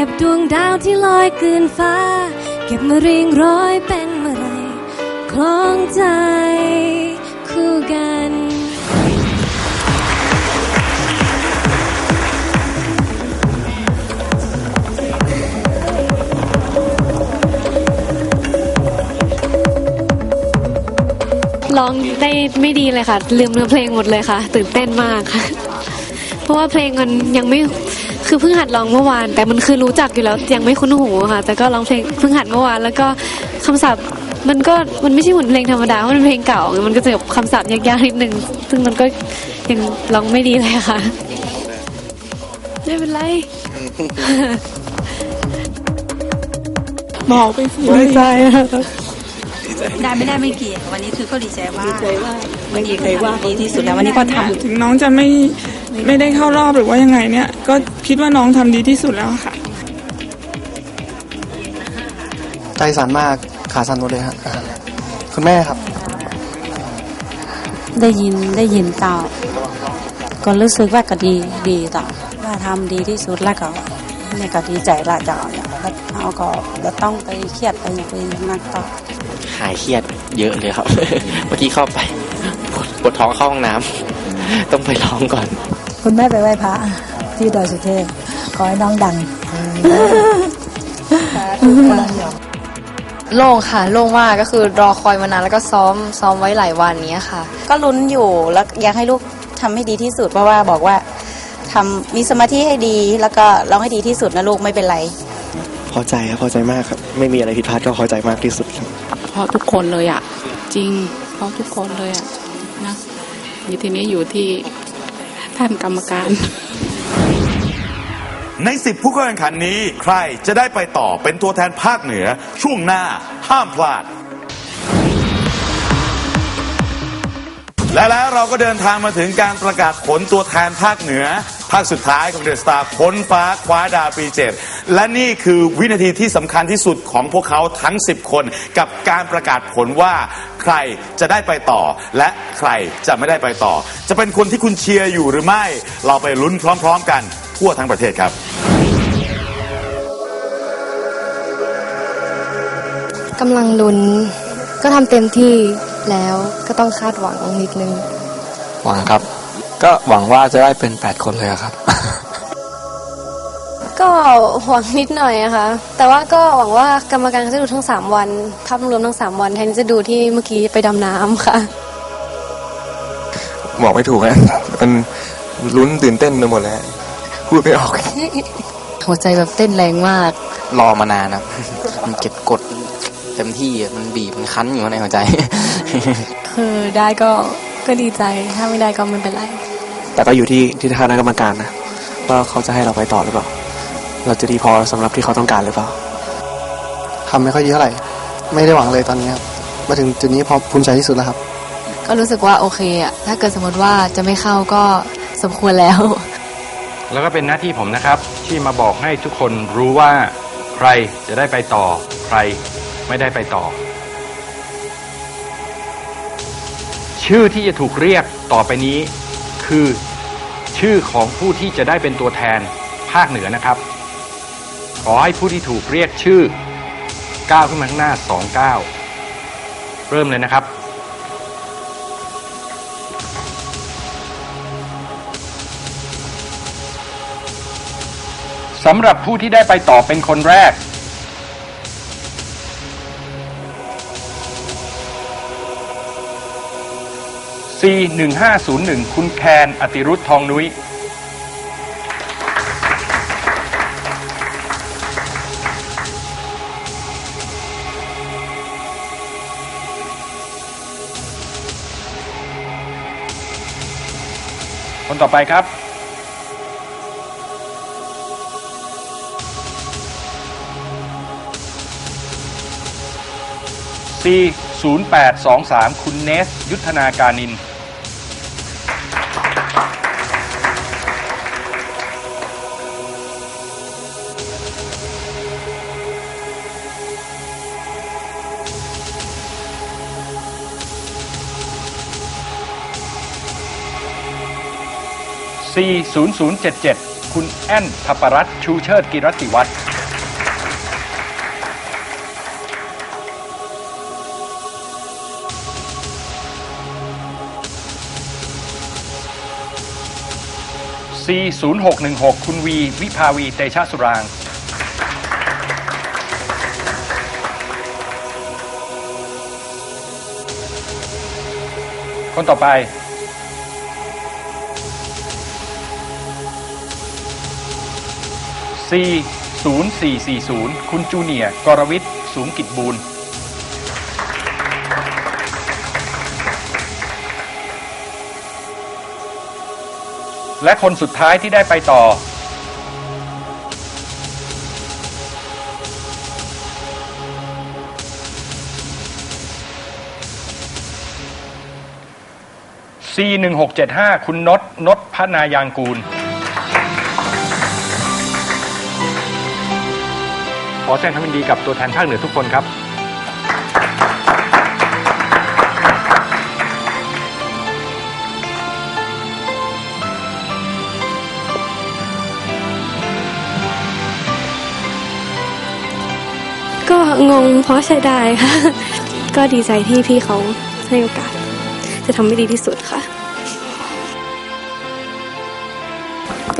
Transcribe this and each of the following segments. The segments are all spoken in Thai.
ก็บดวงดาวที่ลอยเกินฟ้า เก็บมาเรียงร้อยเป็นเมื่อไรคล้องใจคู่กัน ร้องได้ไม่ดีเลยค่ะ ลืมเนื้อเพลงหมดเลยค่ะ ตื่นเต้นมากค่ะ เพราะว่าเพลงมันยังไม่ คือเพิ่งหัดร้องเมื่อวาน แต่มันคือรู้จักอยู่แล้วยังไม่คุ้นหูค่ะ แต่ก็ร้องเพลงเพิ่งหัดเมื่อวาน แล้วก็คำศัพท์มันก็มันไม่ใช่เหมือนเพลงธรรมดาเพราะมันเพลงเก่า มันก็จะแบบคำศัพท์ยากๆนิดนึง ซึ่งมันก็ยังร้องไม่ดีเลยค่ะ ไม่เป็นไรบอกไปสิดีใจค่ะได้ไม่ได้ไม่เกี่ยววันนี้คือก็ดีใจว่าดีใจว่าวันนี้คือทำดีที่สุดแล้ววันนี้ก็ทำถึงน้องจะไม่ ไม่ได้เข้ารอบหรือว่ายังไงเนี่ย ก็คิดว่าน้องทำดีที่สุดแล้วค่ะ ใจสั่นมากขาสั่นหมดเลยครับอ่าคุณแม่ครับ ได้ยินได้ยินต่อก็รู้สึกว่าก็ดีดีต่อว่าทำดีที่สุดแล้วก็เนี่ยก็ดีใจละเจ้าเนี่ยแล้วเราก็เราต้องไปเครียดไปไปนักต่อหายเครียดเยอะเลยครับ เมื่อกี้เข้าไปปวดปวดท้องเข้าห้องน้ำ ต้องไปร้องก่อน คุณแม่ไปไหว้พระที่ดอยสุเทพขอให้น้องดังโล่งค่ะโล่งมากก็คือรอคอยมานานแล้วก็ซ้อมซ้อมไว้หลายวันเนี้ยค่ะ ก็ลุ้นอยู่แล้วอยากให้ลูกทำให้ดีที่สุดเพราะว่าบอกว่าทำมีสมาธิให้ดีแล้วก็ร้องให้ดีที่สุดนะลูกไม่เป็นไรพอใจครับพอใจมากครับ ไม่มีอะไรผิดพลาดก็พอใจมากที่สุดครับเพราะทุกคนเลยอะ จริงเพราะทุกคนเลยอะนะ อยู่ทีนี้อยู่ที่ท่านกรรมการ ในสิบผู้เข้าแข่งขันนี้ใครจะได้ไปต่อเป็นตัวแทนภาคเหนือ ช่วงหน้าห้ามพลาด และแล้วเราก็เดินทางมาถึงการประกาศผลตัวแทนภาคเหนือ ภาคสุดท้ายของเดอะสตาร์พ้นฟ้าคว้าดาวปีเจ็ดและนี่คือวินาทีที่สำคัญที่สุดของพวกเขาทั้ง 10 คน กับการประกาศผลว่าใครจะได้ไปต่อ และใครจะไม่ได้ไปต่อ จะเป็นคนที่คุณเชียร์อยู่หรือไม่ เราไปลุ้นพร้อม ๆ กันทั่วทั้งประเทศครับกำลังลุ้นก็ทำเต็มที่แล้วก็ต้องคาดหวังนิดนึง หวังครับ ก็หวังว่าจะได้เป็น8คนเลยอะครับ ก็หวังนิดหน่อยอะค่ะ แต่ว่าก็หวังว่ากรรมการจะดูทั้ง3วันภาพรวมทั้ง3วันแทนที่จะดูที่เมื่อกี้ไปดำน้ำค่ะ บอกไม่ถูกฮะมันลุ้นตื่นเต้นไปหมดเลยฮะพูดไม่ออก หัวใจแบบเต้นแรงมาก รอมานานครับ มันเก็บกดเต็มที่อะมันบีบมันคั้นอยู่ข้างในหัวใจ คือได้ก็ก็ดีใจ ถ้าไม่ได้ก็ไม่เป็นไร แต่ก็อยู่ที่ที่คณะกรรมการนะว่าเขาจะให้เราไปต่อหรือเปล่า เราจะดีพอสำหรับที่เขาต้องการหรือเปล่าทำไม่ค่อยเยอะอะไหรไม่ได้หวังเลยตอนนี้ครับมาถึงจุดนี้พอภูมิใจที่สุดแล้วครับ ก็รู้สึกว่าโอเคอะถ้าเกิดสมมติว่าจะไม่เข้าก็สมควรแล้ว แล้วก็เป็นหน้าที่ผมนะครับ ที่มาบอกให้ทุกคนรู้ว่าใครจะได้ไปต่อ ใครไม่ได้ไปต่อ ชื่อที่จะถูกเรียกต่อไปนี้ คือ ชื่อของผู้ที่จะได้เป็นตัวแทนภาคเหนือนะครับ ขอให้ผู้ที่ถูกเรียกชื่อก้าวขึ้นมาข้างหน้าสองก้าวเริ่มเลยนะครับสำหรับผู้ที่ได้ไปต่อเป็นคนแรก C 1 5 0 1 คุณแคนอติรุธทองนุ้ย คนต่อไปครับ C 0 8 2 3 คุณเนส ยุทธนาการนิ น C 0 0 7 7 คุณแอนทัปรัตน์ชูเชิดกิรติวัฒน์ซีศูนย์หกหนึ่งหกคุณวี วิภาวี เตชะสุรางคนต่อไป C 0 4 4 0 คุณจูเนียร์กรวิทย์สูงกิจบูรณ์ และคนสุดท้ายที่ได้ไปต่อ C 1 6 7 5 คุณนศนศพนายางกูล ขอแสดงความยินดีกับตัวแทนภาคเหนือทุกคนครับ ก็งงเพราะใช้ได้ค่ะ ก็ดีใจที่พี่เขาให้โอกาส จะทำให้ดีที่สุดค่ะ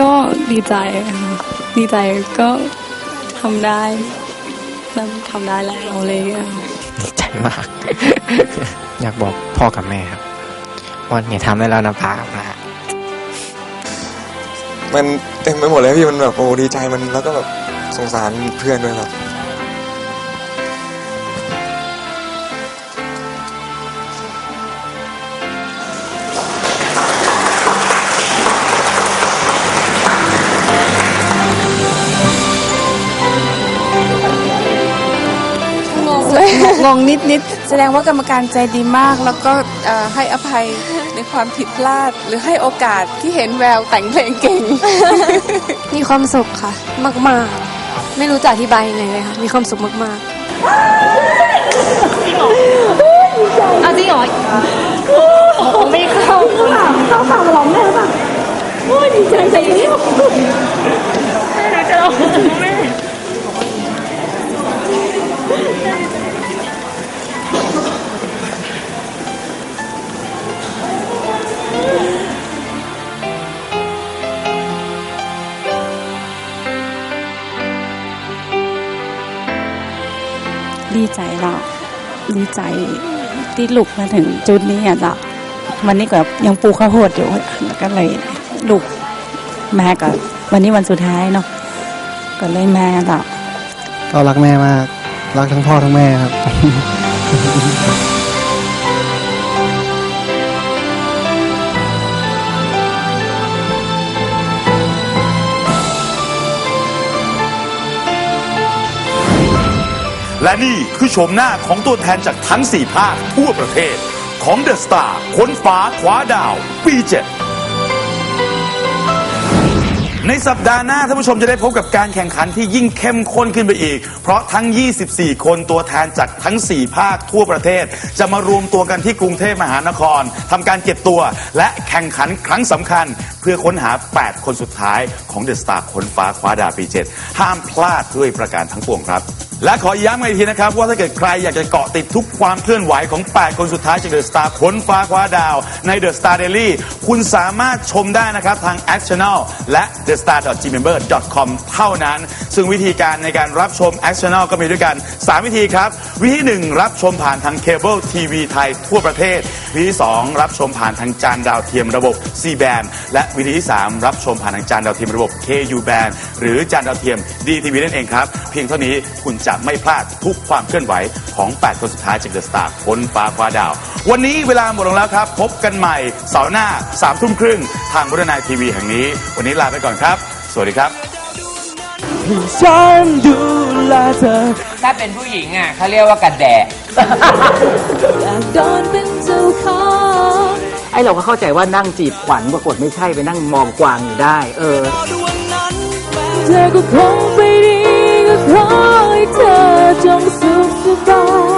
ก็ดีใจค่ะดีใจก็ ทำได้ทำได้แล้วอะไรอย่างเลยดีใจมาก อยากบอกพ่อกับแม่ครับว่าเนี่ยทำได้แล้วนะป้านะมันเต็มไปหมดเลยพี่มันแบบโอ้ดีใจมันแล้วก็แบบสงสารเพื่อนด้วยครับ งงเลยงงนิดนิดแสดงว่ากรรมการใจดีมาก แล้วก็เอ่อให้อภัยในความผิดพลาด หรือให้โอกาสที่เห็นแววแต่งเพลงเก่ง มีความสุขค่ะ มากๆ ไม่รู้จะอธิบายยังไงเลยค่ะ มีความสุขมากๆ ใจเราดีใจที่ลูกมาถึงจุดนี้อะจ้ะวันนี้ก็ยังปูข้าวโพดอยู่แล้วก็เลยลูกแม่ก็วันนี้วันสุดท้ายเนาะก็เลยแม่จ้ะก็รักแม่มาก รักทั้งพ่อทั้งแม่ครับ และนี่คือโฉมหน้าของตัวแทนจากทั้ง 4 ภาคทั่วประเทศ ของเดอะสตาร์ค้นฟ้าคว้าดาว ปี7ในสัปดาห์หน้าท่านผู้ชมจะได้พบกับการแข่งขันที่ยิ่งเข้มข้นขึ้นไปอีก เพราะทั้ง 24 คนตัวแทนจากทั้ง 4 ภาคทั่วประเทศ จะมารวมตัวกันที่กรุงเทพมหานครทำการเก็บตัว และแข่งขันครั้งสำคัญ พื่อค้นหา 8 คนสุดท้ายของเดอะสตาร์ค้นฟ้าคว้าดาวปี 7 ห้ามพลาดด้วยประการทั้งปวงครับ และขอย้ำอีกทีนะครับ ว่าถ้าเกิดใครอยากจะเกาะติดทุกความเคลื่อนไหวของ 8 คนสุดท้ายจากเดอะสตาร์ค้นฟ้าคว้าดาว ในเดอะสตาร์เดลี่คุณสามารถชมได้นะครับ ทาง a c t i o n a l และ the star gmember com เท่านั้น ซึ่งวิธีการในการรับชม a c t i o n a l ก็มีด้วยกัน 3 วิธีครับ วิธี 1 รับชมผ่านทางเคเบิลทีวีไทยทั่วประเทศ วิธี 2 รับชมผ่านทางจานดาวเทียมระบบ C band และวิธีที่ 3 รับชมผ่านทางจานดาวเทียมระบบ KU band หรือจานดาวเทียม DTV นั่นเองครับ เพียงเท่านี้คุณจะไม่พลาดทุกความเคลื่อนไหวของ 8 คนสุดท้ายจากเดอะสตาร์ค้นฟ้าคว้าดาว วันนี้เวลาหมดลงแล้วครับ พบกันใหม่เสาร์หน้า3ทุ่มครึ่งทางบรนายทีวีแห่งนี้ วันนี้ลาไปก่อนครับ สวัสดีครับฉันดูแลเธอถ้าเป็นผู้หญิงอะเขาเรียกว่ากระแดะ อยากโดนเป็นเจ้าของไอ้เราก็เข้าใจว่านั่งจีบขวัญปรากฏไม่ใช่ไปนั่งมองกวางอยู่ได้ เออเธอก็คงไปดีก็ขอให้เธอจงสุขสบาย